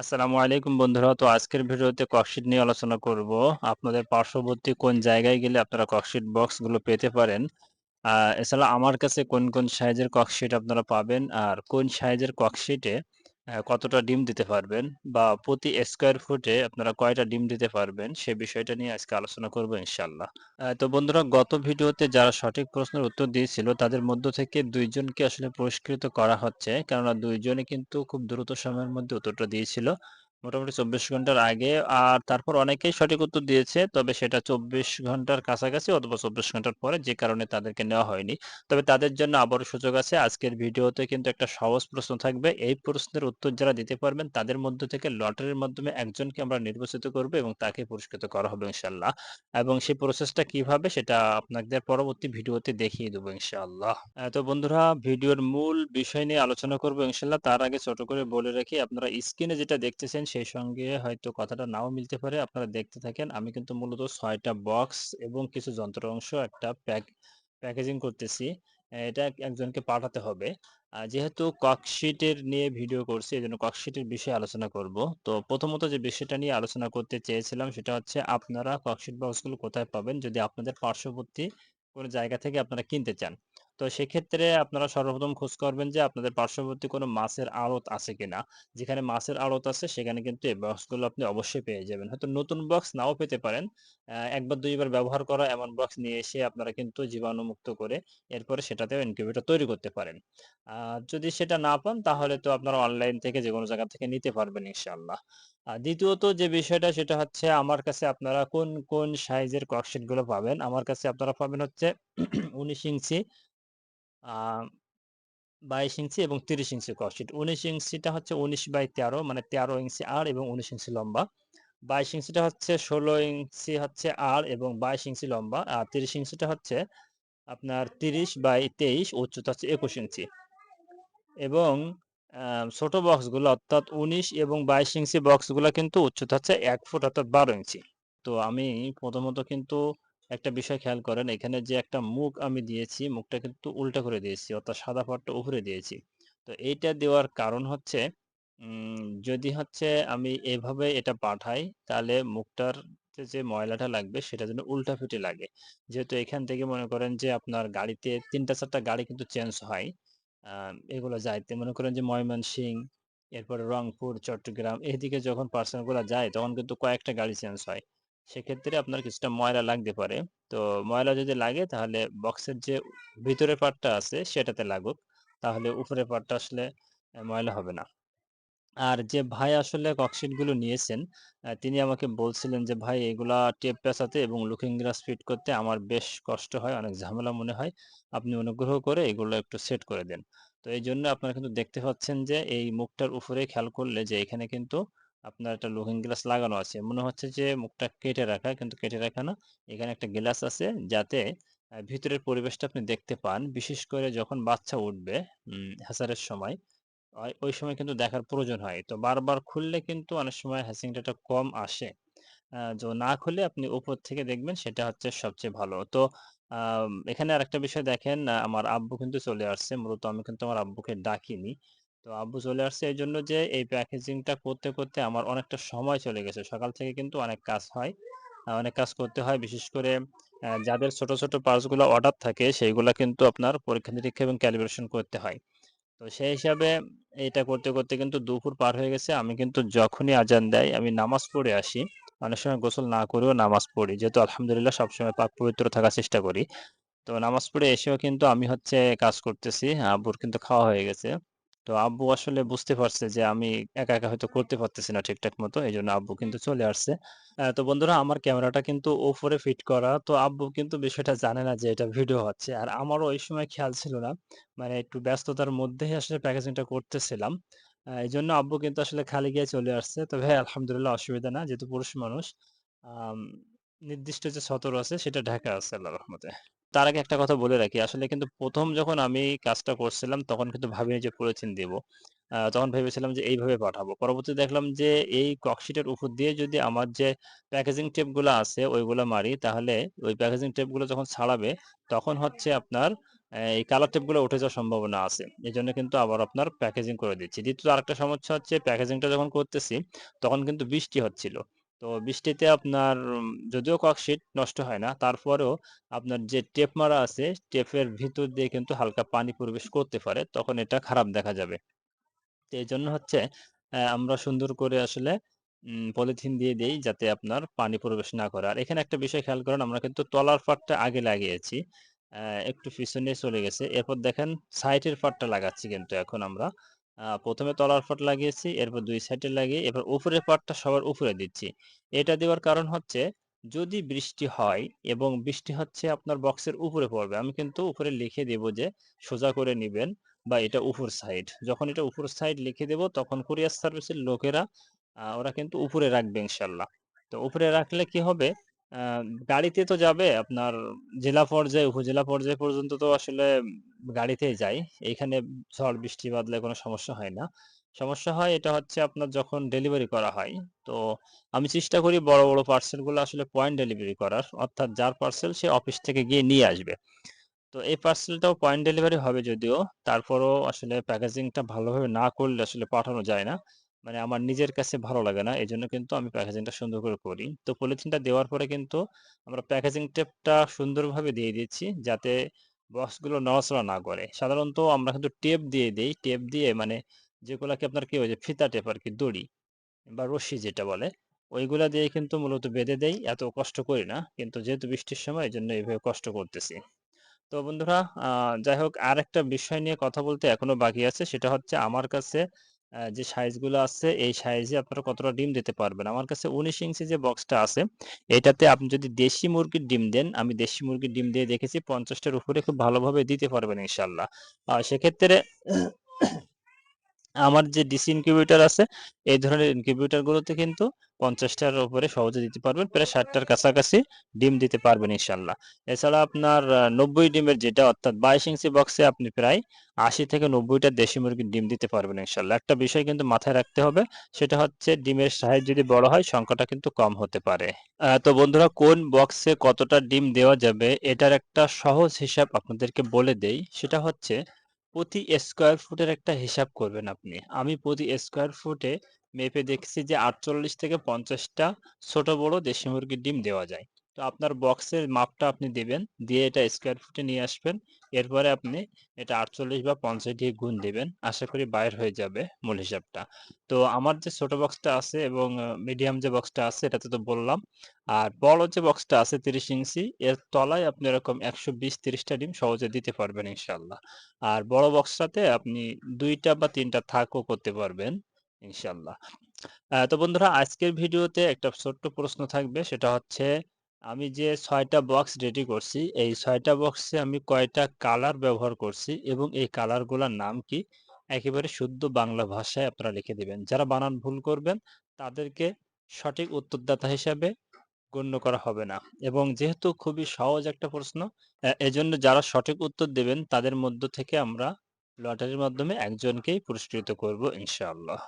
আসসালামু আলাইকুম বন্ধুরা। তো আজকের ভিডিওতে ককশিট নিয়ে আলোচনা করব। আপনাদের পার্শ্ববর্তী কোন জায়গায় গেলে আপনারা ককশিট বক্সগুলো পেতে পারেন। এছাড়া আমার কাছে কোন, কোন সাইজের ককশিট আপনারা পাবেন, আর কোন সাইজের ককশিটে কতটা ডিম দিতে পারবেন বা প্রতি স্কোয়ার ফুটে আপনারা কয়টা ডিম দিতে পারবেন, সে বিষয়টা নিয়ে আজকে আলোচনা করব ইনশাল্লাহ তো বন্ধুরা গত ভিডিওতে যারা সঠিক প্রশ্নের উত্তর দিয়েছিল তাদের মধ্য থেকে দুইজনকে আসলে পুরস্কৃত করা হচ্ছে। কেননা ২ জনই কিন্তু খুব দ্রুত সময়ের মধ্যে উত্তরটা দিয়েছিল। মোটামুটি ২৪ ঘণ্টার আগে আর তারপর অনেকেই সঠিক উত্তর দিয়েছে। তবে সেটা ২৪ ঘণ্টার কাছাকাছি অথবা ২৪ ঘণ্টার পরে যে কারণে তাদেরকে নেওয়া হয়নি। তবে তাদের জন্য আবারও সুযোগ আছে। আজকের ভিডিওতে কিন্তু একটা সহজ প্রশ্ন থাকবে। এই প্রশ্নের উত্তর যারা দিতে পারবেন, তাদের মধ্য থেকে লটারির মাধ্যমে একজনকে আমরা নির্বাচিত করব এবং তাকে পুরস্কৃত করা হবে ইনশাল্লাহ এবং সেই প্রসেসটা কীভাবে সেটা আপনাদের পরবর্তী ভিডিওতে দেখিয়ে দেবো ইনশাল্লাহ তো বন্ধুরা, ভিডিওর মূল বিষয় নিয়ে আলোচনা করব ইনশাল্লাহ তার আগে ছোট করে বলে রাখি, আপনারা স্ক্রিনে যেটা দেখতেছেন সেই সঙ্গে হয়তো কথাটা নাও মিলতে পারে। আপনারা দেখতে থাকেন। আমি কিন্তু মূলত ছয়টা বক্স এবং কিছু যন্ত্র অংশ একটা প্যাক প্যাকেজিং করতেছি। এটা একজনকে পাঠাতে হবে। যেহেতু ককশিটের নিয়ে ভিডিও করছি এই জন্য ককশিটের বিষয়ে আলোচনা করব। তো প্রথমত যে বিষয়টা নিয়ে আলোচনা করতে চেয়েছিলাম, সেটা হচ্ছে আপনারা ককশিট বক্সগুলো কোথায় পাবেন যদি আপনাদের পার্শ্ববর্তী কোনো জায়গা থেকে আপনারা কিনতে চান। তো সেক্ষেত্রে আপনারা সর্বপ্রথম খোঁজ করবেন যে আপনাদের পার্শ্ববর্তী কোনো মাছের আড়ত আছে কিনা। যেখানে মাছের আড়ত আছে সেখানে কিন্তু এই বক্সগুলো আপনি অবশ্যই পেয়ে যাবেন। হয়তো নতুন বক্স নাও পেতে পারেন। অ্যা ১ বার ২ বার ব্যবহার করা এমন বক্স নিয়ে এসে আপনারা কিন্তু জীবাণুমুক্ত করে এরপরে সেটাতেও ইনকিউবেটর তৈরি করতে পারেন। যদি সেটা না পান তাহলে তো আপনারা অনলাইন থেকে যেকোনো জায়গা থেকে নিতে পারবেন ইনশাআল্লাহ। আর দ্বিতীয়ত যে বিষয়টা সেটা হচ্ছে আমার কাছে আপনারা কোন, কোন সাইজের ককশিটগুলো পাবেন। আমার কাছে আপনারা পাবেন হচ্ছে ১৯ ইঞ্চি ২২ ইঞ্চি এবং ৩০ ইঞ্চি ককশিট। ১৯ ইঞ্চিটা হচ্ছে ১৯/১৩ মানে ১৩ ইঞ্চি আর এবং ১৯ ইঞ্চি লম্বা। ২২ ইঞ্চিটা হচ্ছে ১৬ ইঞ্চি হচ্ছে আর এবং ২২ ইঞ্চি লম্বা। আর ৩০ ইঞ্চিটা হচ্ছে আপনার ৩০/২৩ উচ্চতা হচ্ছে ২১ ইঞ্চি। এবং ছোট বক্সগুলো অর্থাৎ ১৯ এবং ২২ ইঞ্চি বক্সগুলো কিন্তু উচ্চতা হচ্ছে ১ ফুট অর্থাৎ ১২ ইঞ্চি। তো আমি প্রথমত কিন্তু একটা বিষয় খেয়াল করেন এখানে যে একটা মুখ আমি দিয়েছি, মুখটা কিন্তু উল্টা করে দিয়েছি অর্থাৎ সাদা পাটটা উপরে দিয়েছি। তো এইটা দেওয়ার কারণ হচ্ছে যদি হচ্ছে আমি এভাবে এটা পাঠাই তাহলে মুখটার যে ময়লাটা লাগবে সেটা যেন উল্টাপিঠে লাগে। যেহেতু এখান থেকে মনে করেন যে আপনার গাড়িতে ৩ টা ৪ টা গাড়ি কিন্তু চেঞ্জ হয়। এগুলো যাইতে মনে করেন যে ময়মনসিংহ, এরপরে রংপুর, চট্টগ্রাম এদিকে যখন পার্সেলগুলা যায় তখন কিন্তু কয়েকটা গাড়ি চেঞ্জ হয়। সেক্ষেত্রে আপনার কিছুটা ময়লা লাগতে পারে। তো ময়লা যদি লাগে তাহলে বক্সের যে ভিতরের পার্টটা আছে সেটাতে লাগুক। তাহলে উপরের পার্টটা আসলে ময়লা হবে না। আর যে ভাই আসলে ককশিটগুলো নিয়েছেন, তিনি আমাকে বলছিলেন যে, "ভাই এগুলা টেপ পেঁচাতে এবং লুকিং গ্লাস ফিট করতে আমার বেশ কষ্ট হয়, অনেক ঝামেলা মনে হয়। আপনি অনুগ্রহ করে এগুলো একটু সেট করে দেন।" তো এই জন্য আপনারা কিন্তু দেখতে পাচ্ছেন যে এই মুখটার উপরে খেয়াল করলে যে এখানে কিন্তু আপনার একটা লুকিং গ্লাস লাগানো আছে। মনে হচ্ছে যে মুখটা কেটে রাখা, কিন্তু কেটে রাখা না। এখানে একটা গ্লাস আছে যাতে ভিতরের পরিবেশটা আপনি দেখতে পান। বিশেষ করে যখন বাচ্চা উঠবে উম হ্যাচারের সময় ওই সময় কিন্তু দেখার প্রয়োজন হয়। তো বারবার খুললে কিন্তু অনেক সময় হ্যাচিংটাটা কম আসে। তো না খুলে আপনি উপর থেকে দেখবেন সেটা হচ্ছে সবচেয়ে ভালো। তো এখানে আরেকটা বিষয় দেখেন আমার আব্বু কিন্তু চলে আসছে। মূলত আমি কিন্তু আমার আব্বুকে ডাকিনি। তো আব্বু চলে আসছে এই জন্য যে এই প্যাকেজিংটা করতে, করতে আমার অনেকটা সময় চলে গেছে। সকাল থেকে কিন্তু অনেক কাজ হয়। অনেক কাজ করতে হয়। বিশেষ করে যাদের ছোট, ছোট পার্টসগুলা অর্ডার থাকে সেইগুলা কিন্তু আপনার পরীক্ষা-নিরীক্ষা এবং ক্যালিব্রেশন করতে হয়। তো সেই হিসাবে এটা করতে, করতে কিন্তু দুপুর পার হয়ে গেছে। আমি কিন্তু যখনই আজান দেয় আমি নামাজ পড়ে আসি। অনেক সময় গোসল না করেও নামাজ পড়ি। যেহেতু আলহামদুলিল্লাহ সবসময় পাক পবিত্র থাকার চেষ্টা করি। তো নামাজ পড়ে এসেও কিন্তু আমি হচ্ছে কাজ করতেছি। আব্বুর কিন্তু খাওয়া হয়ে গেছে। তো আব্বু আসলে বুঝতে পারছে যে আমি একা, একা হয়তো করতে পারতেছি না ঠিকঠাক মতো। এই জন্য আব্বু কিন্তু চলে আসছে। তো বন্ধুরা আমার ক্যামেরাটা কিন্তু উপরে ফিট করা। তো আব্বু কিন্তু বিষয়টা জানে না যে এটা ভিডিও হচ্ছে। আর আমারও ওই সময় খেয়াল ছিল না। মানে একটু ব্যস্ততার মধ্যেই আসলে প্যাকেজিংটা করতেছিলাম। এই জন্য আব্বু কিন্তু আসলে খালি গিয়ে চলে আসছে। তবে আলহামদুলিল্লাহ অসুবিধা না। যেহেতু পুরুষ মানুষ। নির্দিষ্ট যে সতর আছে সেটা ঢাকা আছে আল্লাহর রহমতে। তার আগে একটা কথা বলে রাখি। আসলে কিন্তু প্রথম যখন আমি কাজটা করছিলাম, তখন কিন্তু ভাবিনি যে পলিথিন দিব। আ তখন ভেবেছিলাম যে এইভাবে পাঠাবো। পরবর্তী দেখলাম যে এই ককশিটের উপর দিয়ে যদি আমার যে প্যাকেজিং টেপগুলা আছে, ওইগুলো মারি, তাহলে ওই প্যাকেজিং টেপগুলো যখন ছাড়াবে, তখন হচ্ছে আপনার এই কালার টেপগুলো উঠে যাওয়ার সম্ভাবনা আছে। এই জন্য কিন্তু আবার আপনার প্যাকেজিং করে দিচ্ছি। দ্বিতীয়ত আরেকটা সমস্যা হচ্ছে প্যাকেজিংটা যখন করতেছি, তখন কিন্তু বৃষ্টি হচ্ছিল। তো বৃষ্টিতে আপনার যদিও ককশিট নষ্ট হয় না, তারপরেও আপনার যে টেপ মারা আছে, টেপের ভিতর দিয়ে কিন্তু হালকা পানি প্রবেশ করতে পারে। তখন এটা খারাপ দেখা যাবে। তো এই জন্য হচ্ছে আমরা সুন্দর করে আসলে পলিথিন দিয়ে দেই যাতে আপনার পানি প্রবেশ না করে। আর এখানে একটা বিষয় খেয়াল করেন আমরা কিন্তু তলার পাটটা আগে লাগিয়েছি। একটু পিছনে চলে গেছে। এরপর দেখেন সাইডের পাটটা লাগাচ্ছি কিন্তু এখন আমরা। আ ১ম এ তলার পাট লাগিয়েছি, এরপর দুই সাইডে লাগিয়ে এবার উপরের পাটটা সবার উপরে দিচ্ছি। এটা দেওয়ার কারণ হচ্ছে যদি বৃষ্টি হয় এবং বৃষ্টি হচ্ছে আপনার বক্সের উপরে পড়বে। আমি কিন্তু উপরে লিখে দেব যে সোজা করে নিবেন বা এটা উপর সাইড। যখন এটা উপর সাইড লিখে দেব তখন কুরিয়ার সার্ভিসের লোকেরা ওরা কিন্তু উপরে রাখবে ইনশাল্লাহ তো উপরে রাখলে কি হবে? গাড়িতে তো যাবে আপনার জেলা পর্যায়ে, উপজেলা পর্যায়ে পর্যন্ত তো আসলে গাড়িতেই যায়। এইখানে ঝড় বৃষ্টি বাদলে কোনো সমস্যা হয় না। সমস্যা হয় এটা হচ্ছে আপনার যখন ডেলিভারি করা হয়। তো আমি চেষ্টা করি বড়, বড় পার্সেলগুলো আসলে পয়েন্ট ডেলিভারি করার। অর্থাৎ যার পার্সেল সে অফিস থেকে গিয়ে নিয়ে আসবে। তো এই পার্সেলটাও পয়েন্ট ডেলিভারি হবে যদিও, তারপরও আসলে প্যাকেজিংটা ভালোভাবে না করলে আসলে পাঠানো যায় না। মানে আমার নিজের কাছে ভালো লাগে না। এজন্য কিন্তু আমি প্যাকেজিংটা সুন্দর করে করি। তো পলিথিনটা দেওয়ার পরে কিন্তু আমরা প্যাকেজিং টেপটা সুন্দরভাবে দিয়ে দিচ্ছি যাতে বক্সগুলো নড়াচড়া না করে। সাধারণত আমরা কিন্তু টেপ দিয়ে দিই টেপ দিয়ে মানে যেগুলাকে আপনার কি যে ফিতা টেপ আর কি দড়ি বা রশি যেটা বলে, ওইগুলা দিয়ে কিন্তু মূলত বেঁধে দেই। এত কষ্ট করি না। কিন্তু যেহেতু বৃষ্টির সময় এই জন্য এইভাবে কষ্ট করতেছি। তো বন্ধুরা আহ যাই হোক আর একটা বিষয় নিয়ে কথা বলতে এখনও বাকি আছে। সেটা হচ্ছে আমার কাছে যে সাইজগুলো আছে এই সাইজে আপনারা কতটা ডিম দিতে পারবেন। আমার কাছে ১৯ ইঞ্চি যে বক্সটা আছে, এটাতে আপনি যদি দেশি মুরগির ডিম দেন, আমি দেশি মুরগির ডিম দিয়ে দেখেছি পঞ্চাশটার উপরে খুব ভালোভাবে দিতে পারবেন ইনশাল্লাহ সেক্ষেত্রে আমার যে ডিসি ইনকিউবেটর আছে, এই ধরনের ইনকিউবেটর গুলোতে কিন্তু ৫০ টার উপরে সহজে দিতে পারবেন। প্রায় ষাটটার কাছাকাছি ডিম দিতে পারবেন ইনশাল্লাহ এছাড়া আপনার নব্বই ডিমের যেটা অর্থাৎ ২২ ইঞ্চি বক্সে আপনি প্রায় ৮০ থেকে ৯০ টা দেশি মুরগির ডিম দিতে পারবেন ইনশাল্লাহ একটা বিষয় কিন্তু মাথায় রাখতে হবে, সেটা হচ্ছে ডিমের সাইজ যদি বড় হয় সংখ্যাটা কিন্তু কম হতে পারে। তো বন্ধুরা কোন বক্সে কতটা ডিম দেওয়া যাবে এটার একটা সহজ হিসাব আপনাদেরকে বলে দেই। সেটা হচ্ছে প্রতি স্কোয়ার ফুটের একটা হিসাব করবেন আপনি। আমি প্রতি স্কোয়ার ফুটে মেপে দেখছি যে ৪৮ থেকে পঞ্চাশটা ছোট বড় দেশি মুরগির ডিম দেওয়া যায়। তো আপনার বক্সের মাপটা আপনি দিবেন। দিয়ে এটা স্কোয়ার ফুটে নিয়ে আসবেন। এরপরে আপনি এটা ৪৮ বা ৫০ দিয়ে গুণ দিবেন। আশা করি বাইর হয়ে যাবে মূল হিসাবটা। তো আমার যে ছোট বক্সটা আছে এবং মিডিয়াম যে বক্সটা আছে, এটাতে তো বললাম। আর বড় যে বক্সটা আছে ৩০ ইঞ্চি, এর তলায় আপনি এরকম একশো বিশ, তিরিশটা ডিম সহজে দিতে পারবেন ইনশাল্লাহ আর বড় বক্সটাতে আপনি দুইটা বা তিনটা থাকও করতে পারবেন ইনশাল্লাহ তো বন্ধুরা, আজকের ভিডিওতে একটা ছোট্ট প্রশ্ন থাকবে সেটা হচ্ছে আমি যে ছয়টা বক্স রেডি করছি, এই ছয়টা বক্সে আমি কয়টা কালার ব্যবহার করছি এবং এই কালারগুলার নাম কি? একেবারে শুদ্ধ বাংলা ভাষায় আপনারা লিখে দিবেন। যারা বানান ভুল করবেন তাদেরকে সঠিক উত্তরদাতা হিসাবে গণ্য করা হবে না। এবং যেহেতু খুবই সহজ একটা প্রশ্ন, এজন্য যারা সঠিক উত্তর দেবেন তাদের মধ্য থেকে আমরা লটারির মাধ্যমে একজনকেই পুরস্কৃত করব ইনশাআল্লাহ।